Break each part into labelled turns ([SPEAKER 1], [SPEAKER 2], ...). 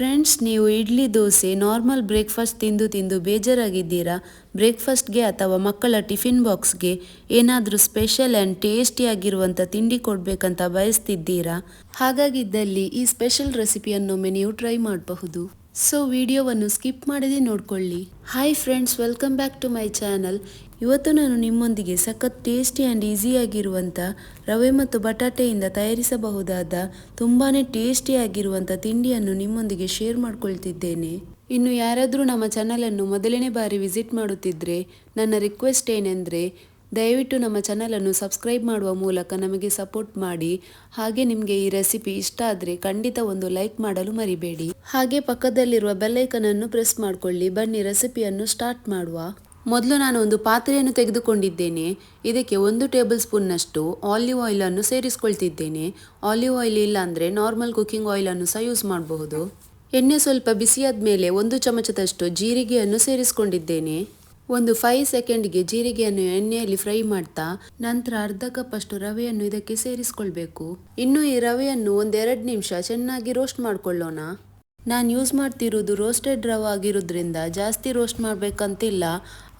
[SPEAKER 1] Friends, ನೀವು idli dosa, normal breakfast ತಿಂದು ತಿಂದು ಬೇಜಾರಾಗಿದ್ದೀರಾ? ಬ್ರೇಕ್ಫಾಸ್ಟ್ಗೆ ಅಥವಾ ಮಕ್ಕಳ ಟಿಫಿನ್ ಬಾಕ್ಸ್ಗೆ ಏನಾದರೂ ಸ್ಪೆಷಲ್ ಆ್ಯಂಡ್ ಟೇಸ್ಟಿಯಾಗಿರುವಂಥ ತಿಂಡಿ ಕೊಡಬೇಕಂತ ಬಯಸ್ತಿದ್ದೀರಾ? ಹಾಗಾಗಿದ್ದಲ್ಲಿ ಈ ಸ್ಪೆಷಲ್ ರೆಸಿಪಿಯನ್ನೊಮ್ಮೆ ನೀವು ಟ್ರೈ ಮಾಡಬಹುದು. ಸೊ ವಿಡಿಯೋವನ್ನು ಸ್ಕಿಪ್ ಮಾಡದೆ ನೋಡ್ಕೊಳ್ಳಿ. Hi friends welcome back to my channel ಇವತ್ತು ನಾನು ನಿಮ್ಮೊಂದಿಗೆ ಸಖತ್ ಟೇಸ್ಟಿ ಆ್ಯಂಡ್ ಈಸಿಯಾಗಿರುವಂಥ ರವೆ ಮತ್ತು ಬಟಾಟೆಯಿಂದ ತಯಾರಿಸಬಹುದಾದ ತುಂಬಾ ಟೇಸ್ಟಿಯಾಗಿರುವಂಥ ತಿಂಡಿಯನ್ನು ನಿಮ್ಮೊಂದಿಗೆ ಶೇರ್ ಮಾಡಿಕೊಳ್ತಿದ್ದೇನೆ. ಇನ್ನು ಯಾರಾದರೂ ನಮ್ಮ ಚಾನಲನ್ನು ಮೊದಲನೇ ಬಾರಿ ವಿಸಿಟ್ ಮಾಡುತ್ತಿದ್ದರೆ ನನ್ನ ರಿಕ್ವೆಸ್ಟ್ ಏನೆಂದರೆ ದಯವಿಟ್ಟು ನಮ್ಮ ಚಾನಲನ್ನು ಸಬ್ಸ್ಕ್ರೈಬ್ ಮಾಡುವ ಮೂಲಕ ನಮಗೆ ಸಪೋರ್ಟ್ ಮಾಡಿ. ಹಾಗೆ ನಿಮಗೆ ಈ ರೆಸಿಪಿ ಇಷ್ಟ ಆದರೆ ಖಂಡಿತ ಒಂದು ಲೈಕ್ ಮಾಡಲು ಮರಿಬೇಡಿ. ಹಾಗೆ ಪಕ್ಕದಲ್ಲಿರುವ ಬೆಲ್ಲೈಕನನ್ನು ಪ್ರೆಸ್ ಮಾಡಿಕೊಳ್ಳಿ. ಬನ್ನಿ ರೆಸಿಪಿಯನ್ನು ಸ್ಟಾರ್ಟ್ ಮಾಡುವ. ಮೊದಲು ನಾನು ಒಂದು ಪಾತ್ರೆಯನ್ನು ತೆಗೆದುಕೊಂಡಿದ್ದೇನೆ. ಇದಕ್ಕೆ ಒಂದು ಟೇಬಲ್ ಸ್ಪೂನ್ನಷ್ಟು ಆಲಿವ್ ಆಯಿಲನ್ನು ಸೇರಿಸ್ಕೊಳ್ತಿದ್ದೇನೆ. ಆಲಿವ್ ಆಯಿಲ್ ಇಲ್ಲ ಅಂದರೆ ನಾರ್ಮಲ್ ಕುಕಿಂಗ್ ಆಯಿಲನ್ನು ಸಹ ಯೂಸ್ ಮಾಡಬಹುದು. ಎಣ್ಣೆ ಸ್ವಲ್ಪ ಬಿಸಿಯಾದ ಮೇಲೆ ಒಂದು ಚಮಚದಷ್ಟು ಜೀರಿಗೆಯನ್ನು ಸೇರಿಸ್ಕೊಂಡಿದ್ದೇನೆ. ಒಂದು ಫೈವ್ ಸೆಕೆಂಡ್ಗೆ ಜೀರಿಗೆಯನ್ನು ಎಣ್ಣೆಯಲ್ಲಿ ಫ್ರೈ ಮಾಡ್ತಾ, ನಂತರ ಅರ್ಧ ಕಪ್ ಅಷ್ಟು ರವೆಯನ್ನು ಇದಕ್ಕೆ ಸೇರಿಸಿಕೊಳ್ಬೇಕು. ಇನ್ನು ಈ ರವೆಯನ್ನು ಒಂದೆರಡು ನಿಮಿಷ ಚೆನ್ನಾಗಿ ರೋಸ್ಟ್ ಮಾಡ್ಕೊಳ್ಳೋಣ. ನಾನು ಯೂಸ್ ಮಾಡ್ತಿರೋದು ರೋಸ್ಟೆಡ್ ರವೆ ಆಗಿರೋದ್ರಿಂದ ಜಾಸ್ತಿ ರೋಸ್ಟ್ ಮಾಡಬೇಕಂತಿಲ್ಲ.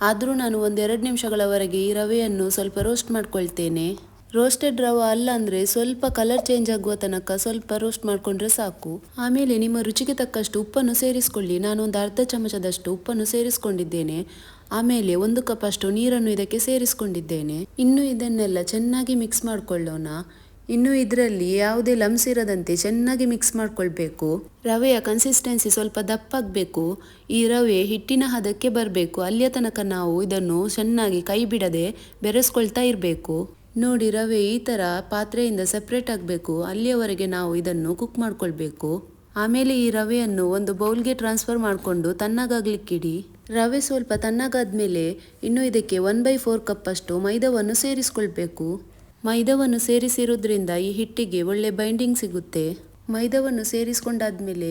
[SPEAKER 1] ಆದರೂ ನಾನು ಒಂದೆರಡು ನಿಮಿಷಗಳವರೆಗೆ ಈ ರವೆಯನ್ನು ಸ್ವಲ್ಪ ರೋಸ್ಟ್ ಮಾಡ್ಕೊಳ್ತೇನೆ. ರೋಸ್ಟೆಡ್ ರವೆ ಅಲ್ಲ ಅಂದರೆ ಸ್ವಲ್ಪ ಕಲರ್ ಚೇಂಜ್ ಆಗುವ ತನಕ ಸ್ವಲ್ಪ ರೋಸ್ಟ್ ಮಾಡಿಕೊಂಡ್ರೆ ಸಾಕು. ಆಮೇಲೆ ನಿಮ್ಮ ರುಚಿಗೆ ತಕ್ಕಷ್ಟು ಉಪ್ಪನ್ನು ಸೇರಿಸ್ಕೊಳ್ಳಿ. ನಾನು ಒಂದು ಅರ್ಧ ಚಮಚದಷ್ಟು ಉಪ್ಪನ್ನು ಸೇರಿಸ್ಕೊಂಡಿದ್ದೇನೆ. ಆಮೇಲೆ ಒಂದು ಕಪ್ ಅಷ್ಟು ನೀರನ್ನು ಇದಕ್ಕೆ ಸೇರಿಸಿಕೊಂಡಿದ್ದೇನೆ. ಇನ್ನು ಇದನ್ನೆಲ್ಲ ಚೆನ್ನಾಗಿ ಮಿಕ್ಸ್ ಮಾಡಿಕೊಳ್ಳೋಣ. ಇನ್ನು ಇದರಲ್ಲಿ ಯಾವುದೇ ಲಮ್ಸ್ ಇರದಂತೆ ಚೆನ್ನಾಗಿ ಮಿಕ್ಸ್ ಮಾಡಿಕೊಳ್ಬೇಕು. ರವೆಯ ಕನ್ಸಿಸ್ಟೆನ್ಸಿ ಸ್ವಲ್ಪ ದಪ್ಪಾಗಬೇಕು. ಈ ರವೆ ಹಿಟ್ಟಿನ ಹದಕ್ಕೆ ಬರಬೇಕು. ಅಲ್ಲಿಯ ತನಕ ನಾವು ಇದನ್ನು ಚೆನ್ನಾಗಿ ಕೈ ಬಿಡದೆ ಬೆರೆಸ್ಕೊಳ್ತಾ ಇರಬೇಕು. ನೋಡಿ ರವೆ ಈ ಥರ ಪಾತ್ರೆಯಿಂದ ಸಪ್ರೇಟ್ ಆಗಬೇಕು. ಅಲ್ಲಿಯವರೆಗೆ ನಾವು ಇದನ್ನು ಕುಕ್ ಮಾಡಿಕೊಳ್ಬೇಕು. ಆಮೇಲೆ ಈ ರವೆಯನ್ನು ಒಂದು ಬೌಲ್ಗೆ ಟ್ರಾನ್ಸ್ಫರ್ ಮಾಡಿಕೊಂಡು ತಣ್ಣಗಾಗ್ಲಿಕ್ಕಿಡಿ. ರವೆ ಸ್ವಲ್ಪ ತಣ್ಣಗಾದ್ಮೇಲೆ ಇನ್ನು ಇದಕ್ಕೆ ಒನ್ ಬೈ ಫೋರ್ ಕಪ್ಪಷ್ಟು ಮೈದವನ್ನು ಸೇರಿಸ್ಕೊಳ್ಬೇಕು. ಮೈದಾವನ್ನು ಸೇರಿಸಿರೋದ್ರಿಂದ ಈ ಹಿಟ್ಟಿಗೆ ಒಳ್ಳೆ ಬೈಂಡಿಂಗ್ ಸಿಗುತ್ತೆ. ಮೈದವನ್ನು ಸೇರಿಸ್ಕೊಂಡಾದ್ಮೇಲೆ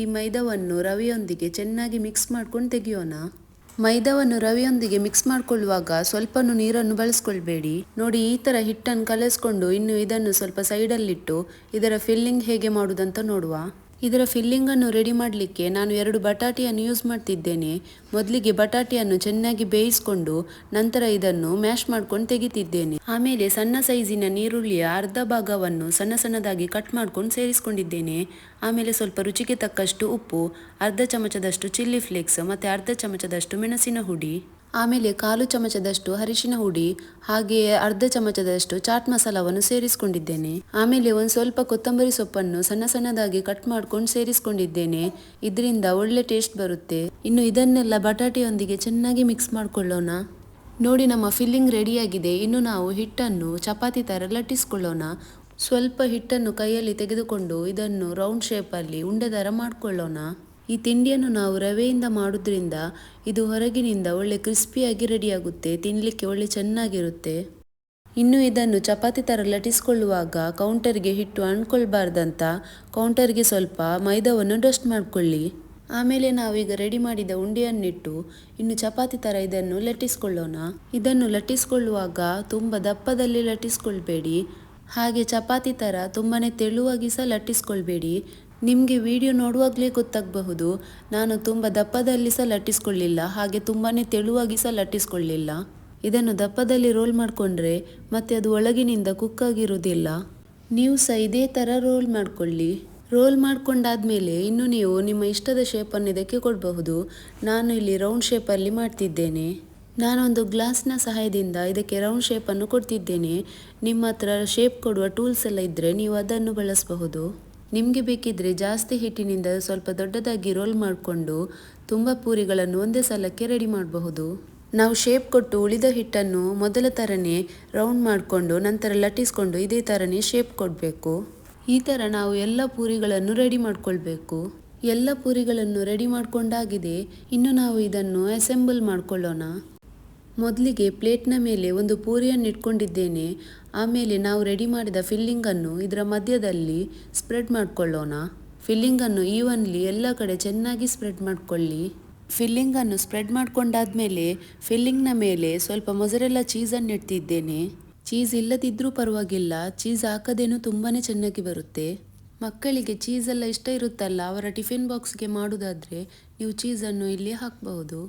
[SPEAKER 1] ಈ ಮೈದವನ್ನು ರವೆಯೊಂದಿಗೆ ಚೆನ್ನಾಗಿ ಮಿಕ್ಸ್ ಮಾಡ್ಕೊಂಡು ತೆಗೆಯೋಣ. ಮೈದವನ್ನು ರವೆಯೊಂದಿಗೆ ಮಿಕ್ಸ್ ಮಾಡ್ಕೊಳ್ಳುವಾಗ ಸ್ವಲ್ಪನೂ ನೀರನ್ನು ಬಳಸ್ಕೊಳ್ಬೇಡಿ. ನೋಡಿ, ಈ ಥರ ಹಿಟ್ಟನ್ನು ಕಲಸ್ಕೊಂಡು ಇನ್ನು ಇದನ್ನು ಸ್ವಲ್ಪ ಸೈಡಲ್ಲಿಟ್ಟು ಇದರ ಫಿಲ್ಲಿಂಗ್ ಹೇಗೆ ಮಾಡುವುದಂತ ನೋಡುವ. ಇದರ ಫಿಲ್ಲಿಂಗನ್ನು ರೆಡಿ ಮಾಡಲಿಕ್ಕೆ ನಾನು ಎರಡು ಬಟಾಟೆಯನ್ನು ಯೂಸ್ ಮಾಡ್ತಿದ್ದೇನೆ. ಮೊದಲಿಗೆ ಬಟಾಟೆಯನ್ನು ಚೆನ್ನಾಗಿ ಬೇಯಿಸಿಕೊಂಡು ನಂತರ ಇದನ್ನು ಮ್ಯಾಶ್ ಮಾಡ್ಕೊಂಡು ತೆಗಿತಿದ್ದೇನೆ. ಆಮೇಲೆ ಸಣ್ಣ ಸೈಜಿನ ನೀರುಳ್ಳಿಯ ಅರ್ಧ ಭಾಗವನ್ನು ಸಣ್ಣ ಸಣ್ಣದಾಗಿ ಕಟ್ ಮಾಡ್ಕೊಂಡು ಸೇರಿಸ್ಕೊಂಡಿದ್ದೇನೆ. ಆಮೇಲೆ ಸ್ವಲ್ಪ ರುಚಿಗೆ ತಕ್ಕಷ್ಟು ಉಪ್ಪು, ಅರ್ಧ ಚಮಚದಷ್ಟು ಚಿಲ್ಲಿ ಫ್ಲೇಕ್ಸ್ ಮತ್ತು ಅರ್ಧ ಚಮಚದಷ್ಟು ಮೆಣಸಿನ ಹುಡಿ. ಆಮೇಲೆ ಕಾಲು ಚಮಚದಷ್ಟು ಅರಿಶಿನ ಹುಡಿ, ಹಾಗೆಯೇ ಅರ್ಧ ಚಮಚದಷ್ಟು ಚಾಟ್ ಮಸಾಲವನ್ನು ಸೇರಿಸಿಕೊಂಡಿದ್ದೇನೆ. ಆಮೇಲೆ ಒಂದು ಸ್ವಲ್ಪ ಕೊತ್ತಂಬರಿ ಸೊಪ್ಪನ್ನು ಸಣ್ಣ ಸಣ್ಣದಾಗಿ ಕಟ್ ಮಾಡ್ಕೊಂಡು ಸೇರಿಸಿಕೊಂಡಿದ್ದೇನೆ. ಇದರಿಂದ ಒಳ್ಳೆ ಟೇಸ್ಟ್ ಬರುತ್ತೆ. ಇನ್ನು ಇದನ್ನೆಲ್ಲ ಬಟಾಟೆಯೊಂದಿಗೆ ಚೆನ್ನಾಗಿ ಮಿಕ್ಸ್ ಮಾಡಿಕೊಳ್ಳೋಣ. ನೋಡಿ, ನಮ್ಮ ಫಿಲ್ಲಿಂಗ್ ರೆಡಿಯಾಗಿದೆ. ಇನ್ನು ನಾವು ಹಿಟ್ಟನ್ನು ಚಪಾತಿ ಥರ ಲಟ್ಟಿಸ್ಕೊಳ್ಳೋಣ. ಸ್ವಲ್ಪ ಹಿಟ್ಟನ್ನು ಕೈಯಲ್ಲಿ ತೆಗೆದುಕೊಂಡು ಇದನ್ನು ರೌಂಡ್ ಶೇಪಲ್ಲಿ ಉಂಡೆ ಥರ ಮಾಡ್ಕೊಳ್ಳೋಣ. ಈ ತಿಂಡಿಯನ್ನು ನಾವು ರವೆಯಿಂದ ಮಾಡೋದ್ರಿಂದ ಇದು ಹೊರಗಿನಿಂದ ಒಳ್ಳೆ ಕ್ರಿಸ್ಪಿಯಾಗಿ ರೆಡಿಯಾಗುತ್ತೆ ತಿನ್ನಲಿಕ್ಕೆ ಒಳ್ಳೆ ಚೆನ್ನಾಗಿರುತ್ತೆ. ಇನ್ನು ಇದನ್ನು ಚಪಾತಿ ಥರ ಲಟಿಸ್ಕೊಳ್ಳುವಾಗ ಕೌಂಟರ್ಗೆ ಹಿಟ್ಟು ಅಣ್ಕೊಳ್ಬಾರ್ದಂತ ಕೌಂಟರ್ಗೆ ಸ್ವಲ್ಪ ಮೈದಾವನ್ನು ಡಸ್ಟ್ ಮಾಡಿಕೊಳ್ಳಿ. ಆಮೇಲೆ ನಾವೀಗ ರೆಡಿ ಮಾಡಿದ ಉಂಡೆಯನ್ನಿಟ್ಟು ಇನ್ನು ಚಪಾತಿ ಥರ ಇದನ್ನು ಲಟ್ಟಿಸ್ಕೊಳ್ಳೋಣ. ಇದನ್ನು ಲಟ್ಟಿಸ್ಕೊಳ್ಳುವಾಗ ತುಂಬ ದಪ್ಪದಲ್ಲಿ ಲಟ್ಟಿಸ್ಕೊಳ್ಬೇಡಿ. ಹಾಗೆ ಚಪಾತಿ ಥರ ತುಂಬಾ ತೆಳುವಾಗಿ ಸಹ ಲಟ್ಟಿಸ್ಕೊಳ್ಬೇಡಿ. ನಿಮಗೆ ವಿಡಿಯೋ ನೋಡುವಾಗಲೇ ಗೊತ್ತಾಗಬಹುದು. ನಾನು ತುಂಬ ದಪ್ಪದಲ್ಲಿ ಸಹ ಲಟ್ಟಿಸ್ಕೊಳ್ಳಿಲ್ಲ ಹಾಗೆ ತುಂಬಾ ತೆಳುವಾಗಿ ಸಹ ಲಟ್ಟಿಸ್ಕೊಳ್ಳಿಲ್ಲ ಇದನ್ನು ದಪ್ಪದಲ್ಲಿ ರೋಲ್ ಮಾಡಿಕೊಂಡ್ರೆ ಮತ್ತೆ ಅದು ಒಳಗಿನಿಂದ ಕುಕ್ಕಾಗಿರುವುದಿಲ್ಲ ನೀವು ಸಹ ಇದೇ ಥರ ರೋಲ್ ಮಾಡಿಕೊಳ್ಳಿ. ರೋಲ್ ಮಾಡ್ಕೊಂಡಾದ್ಮೇಲೆ ಇನ್ನು ನೀವು ನಿಮ್ಮ ಇಷ್ಟದ ಶೇಪನ್ನು ಇದಕ್ಕೆ ಕೊಡಬಹುದು. ನಾನು ಇಲ್ಲಿ ರೌಂಡ್ ಶೇಪಲ್ಲಿ ಮಾಡ್ತಿದ್ದೇನೆ. ನಾನೊಂದು ಗ್ಲಾಸ್ನ ಸಹಾಯದಿಂದ ಇದಕ್ಕೆ ರೌಂಡ್ ಶೇಪನ್ನು ಕೊಡ್ತಿದ್ದೇನೆ. ನಿಮ್ಮ ಹತ್ರ ಶೇಪ್ ಕೊಡುವ ಟೂಲ್ಸ್ ಎಲ್ಲ ಇದ್ದರೆ ನೀವು ಅದನ್ನು ಬಳಸಬಹುದು. ನಿಮಗೆ ಬೇಕಿದ್ದರೆ ಜಾಸ್ತಿ ಹಿಟ್ಟಿನಿಂದ ಸ್ವಲ್ಪ ದೊಡ್ಡದಾಗಿ ರೋಲ್ ಮಾಡಿಕೊಂಡು ತುಂಬ ಪೂರಿಗಳನ್ನು ಒಂದೇ ಸಲಕ್ಕೆ ರೆಡಿ ಮಾಡಬಹುದು. ನಾವು ಶೇಪ್ ಕೊಟ್ಟು ಉಳಿದ ಹಿಟ್ಟನ್ನು ಮೊದಲ ಥರನೇ ರೌಂಡ್ ಮಾಡಿಕೊಂಡು ನಂತರ ಲಟ್ಟಿಸ್ಕೊಂಡು ಇದೇ ಥರನೇ ಶೇಪ್ ಕೊಡಬೇಕು. ಈ ಥರ ನಾವು ಎಲ್ಲ ಪೂರಿಗಳನ್ನು ರೆಡಿ ಮಾಡಿಕೊಳ್ಬೇಕು. ಎಲ್ಲ ಪೂರಿಗಳನ್ನು ರೆಡಿ ಮಾಡಿಕೊಂಡಾಗಿದೆ, ಇನ್ನು ನಾವು ಇದನ್ನು ಅಸೆಂಬಲ್ ಮಾಡ್ಕೊಳ್ಳೋಣ. ಮೊದಲಿಗೆ ಪ್ಲೇಟ್ನ ಮೇಲೆ ಒಂದು ಪೂರಿಯನ್ನು ಇಟ್ಕೊಂಡಿದ್ದೇನೆ ಆಮೇಲೆ ನಾವು ರೆಡಿ ಮಾಡಿದ ಫಿಲ್ಲಿಂಗನ್ನು ಇದರ ಮಧ್ಯದಲ್ಲಿ ಸ್ಪ್ರೆಡ್ ಮಾಡಿಕೊಳ್ಳೋಣ. ಫಿಲ್ಲಿಂಗನ್ನು ಈವನ್ಲಿ ಎಲ್ಲ ಕಡೆ ಚೆನ್ನಾಗಿ ಸ್ಪ್ರೆಡ್ ಮಾಡಿಕೊಳ್ಳಿ. ಫಿಲ್ಲಿಂಗನ್ನು ಸ್ಪ್ರೆಡ್ ಮಾಡ್ಕೊಂಡಾದ್ಮೇಲೆ ಫಿಲ್ಲಿಂಗ್ನ ಮೇಲೆ ಸ್ವಲ್ಪ ಮೊಸರೆಲ್ಲ ಚೀಸನ್ನು ಇಡ್ತಿದ್ದೇನೆ ಚೀಸ್ ಇಲ್ಲದಿದ್ದರೂ ಪರವಾಗಿಲ್ಲ, ಚೀಸ್ ಹಾಕದೇನು ತುಂಬಾ ಚೆನ್ನಾಗಿ ಬರುತ್ತೆ. ಮಕ್ಕಳಿಗೆ ಚೀಸೆಲ್ಲ ಇಷ್ಟ ಇರುತ್ತಲ್ಲ, ಅವರ ಟಿಫಿನ್ ಬಾಕ್ಸ್ಗೆ ಮಾಡೋದಾದರೆ ನೀವು ಚೀಸನ್ನು ಇಲ್ಲಿ ಹಾಕಬಹುದು.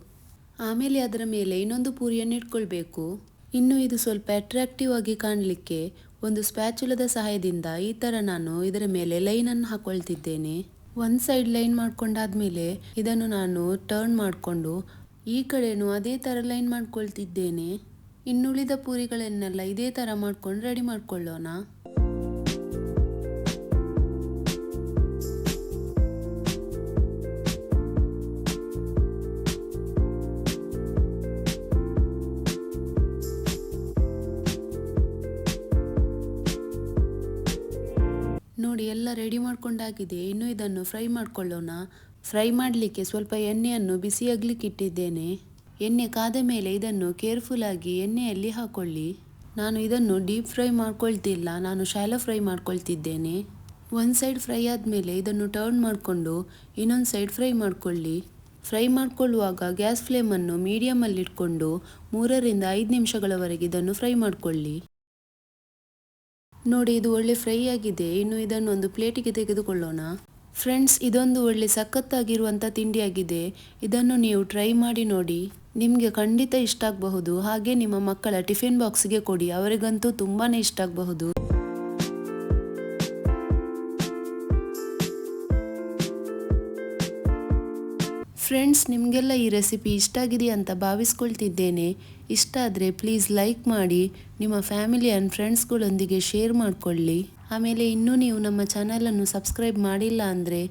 [SPEAKER 1] ಆಮೇಲೆ ಅದರ ಮೇಲೆ ಇನ್ನೊಂದು ಪೂರಿಯನ್ನು ಇಟ್ಕೊಳ್ಬೇಕು. ಇನ್ನು ಇದು ಸ್ವಲ್ಪ ಅಟ್ರಾಕ್ಟಿವ್ ಆಗಿ ಕಾಣಲಿಕ್ಕೆ ಒಂದು ಸ್ಪ್ಯಾಚುಲದ ಸಹಾಯದಿಂದ ಈ ಥರ ನಾನು ಇದರ ಮೇಲೆ ಲೈನನ್ನು ಹಾಕೊಳ್ತಿದ್ದೇನೆ. ಒಂದು ಸೈಡ್ ಲೈನ್ ಮಾಡ್ಕೊಂಡಾದ್ಮೇಲೆ ಇದನ್ನು ನಾನು ಟರ್ನ್ ಮಾಡಿಕೊಂಡು ಈ ಕಡೆನೂ ಅದೇ ಥರ ಲೈನ್ ಮಾಡ್ಕೊಳ್ತಿದ್ದೇನೆ. ಇನ್ನುಳಿದ ಪೂರಿಗಳನ್ನೆಲ್ಲ ಇದೇ ಥರ ಮಾಡ್ಕೊಂಡು ರೆಡಿ ಮಾಡ್ಕೊಳ್ಳೋಣ. ನೋಡಿ ಎಲ್ಲ ರೆಡಿ ಮಾಡ್ಕೊಂಡಾಗಿದೆ. ಇನ್ನು ಇದನ್ನು ಫ್ರೈ ಮಾಡ್ಕೊಳ್ಳೋಣ. ಫ್ರೈ ಮಾಡಲಿಕ್ಕೆ ಸ್ವಲ್ಪ ಎಣ್ಣೆಯನ್ನು ಬಿಸಿಯಾಗ್ಲಿಕ್ಕೆ ಇಟ್ಟಿದ್ದೇನೆ. ಎಣ್ಣೆ ಕಾದ ಮೇಲೆ ಇದನ್ನು ಕೇರ್ಫುಲ್ ಆಗಿ ಎಣ್ಣೆಯಲ್ಲಿ ಹಾಕೊಳ್ಳಿ. ನಾನು ಇದನ್ನು ಡೀಪ್ ಫ್ರೈ ಮಾಡ್ಕೊಳ್ತಿಲ್ಲ. ನಾನು ಶಾಲೋ ಫ್ರೈ ಮಾಡ್ಕೊಳ್ತಿದ್ದೇನೆ. ಒಂದು ಸೈಡ್ ಫ್ರೈ ಆದಮೇಲೆ ಇದನ್ನು ಟರ್ನ್ ಮಾಡಿಕೊಂಡು ಇನ್ನೊಂದು ಸೈಡ್ ಫ್ರೈ ಮಾಡ್ಕೊಳ್ಳಿ. ಫ್ರೈ ಮಾಡ್ಕೊಳ್ಳುವಾಗ ಗ್ಯಾಸ್ ಫ್ಲೇಮನ್ನು ಮೀಡಿಯಮಲ್ಲಿಟ್ಕೊಂಡು ಮೂರರಿಂದ ಐದು ನಿಮಿಷಗಳವರೆಗೆ ಇದನ್ನು ಫ್ರೈ ಮಾಡ್ಕೊಳ್ಳಿ. ನೋಡಿ, ಇದು ಒಳ್ಳೆ ಫ್ರೈ ಆಗಿದೆ. ಇನ್ನು ಇದನ್ನು ಒಂದು ಪ್ಲೇಟಿಗೆ ತೆಗೆದುಕೊಳ್ಳೋಣ. ಫ್ರೆಂಡ್ಸ್, ಇದೊಂದು ಒಳ್ಳೆ ಸಖತ್ತಾಗಿರುವಂಥ ತಿಂಡಿಯಾಗಿದೆ. ಇದನ್ನು ನೀವು ಟ್ರೈ ಮಾಡಿ ನೋಡಿ. ನಿಮಗೆ ಖಂಡಿತ ಇಷ್ಟ ಆಗಬಹುದು. ಹಾಗೆ ನಿಮ್ಮ ಮಕ್ಕಳ ಟಿಫಿನ್ ಬಾಕ್ಸ್ಗೆ ಕೊಡಿ. ಅವರಿಗಂತೂ ತುಂಬಾ ಇಷ್ಟ ಆಗಬಹುದು. ಫ್ರೆಂಡ್ಸ್ ನಿಮಗೆಲ್ಲ ಈ ರೆಸಿಪಿ ಇಷ್ಟ ಆಗಿದೆ ಅಂತ ಭಾವಿಸ್ಕೊಳ್ತಿದ್ದೇನೆ. ಇಷ್ಟ ಆದರೆ ಪ್ಲೀಸ್ ಲೈಕ್ ಮಾಡಿ, ನಿಮ್ಮ ಫ್ಯಾಮಿಲಿ ಆ್ಯಂಡ್ ಫ್ರೆಂಡ್ಸ್ಗಳೊಂದಿಗೆ ಶೇರ್ ಮಾಡಿಕೊಳ್ಳಿ. ಆಮೇಲೆ ಇನ್ನೂ ನೀವು ನಮ್ಮ ಚಾನಲನ್ನು ಸಬ್ಸ್ಕ್ರೈಬ್ ಮಾಡಿಲ್ಲ ಅಂದರೆ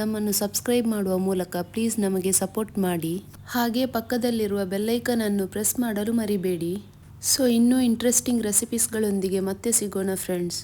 [SPEAKER 1] ನಮ್ಮನ್ನು ಸಬ್ಸ್ಕ್ರೈಬ್ ಮಾಡುವ ಮೂಲಕ ಪ್ಲೀಸ್ ನಮಗೆ ಸಪೋರ್ಟ್ ಮಾಡಿ. ಹಾಗೆ ಪಕ್ಕದಲ್ಲಿರುವ ಬೆಲ್ಲೈಕನನ್ನು ಪ್ರೆಸ್ ಮಾಡಲು ಮರಿಬೇಡಿ. ಸೊ ಇನ್ನೂ ಇಂಟ್ರೆಸ್ಟಿಂಗ್ ರೆಸಿಪೀಸ್ಗಳೊಂದಿಗೆ ಮತ್ತೆ ಸಿಗೋಣ ಫ್ರೆಂಡ್ಸ್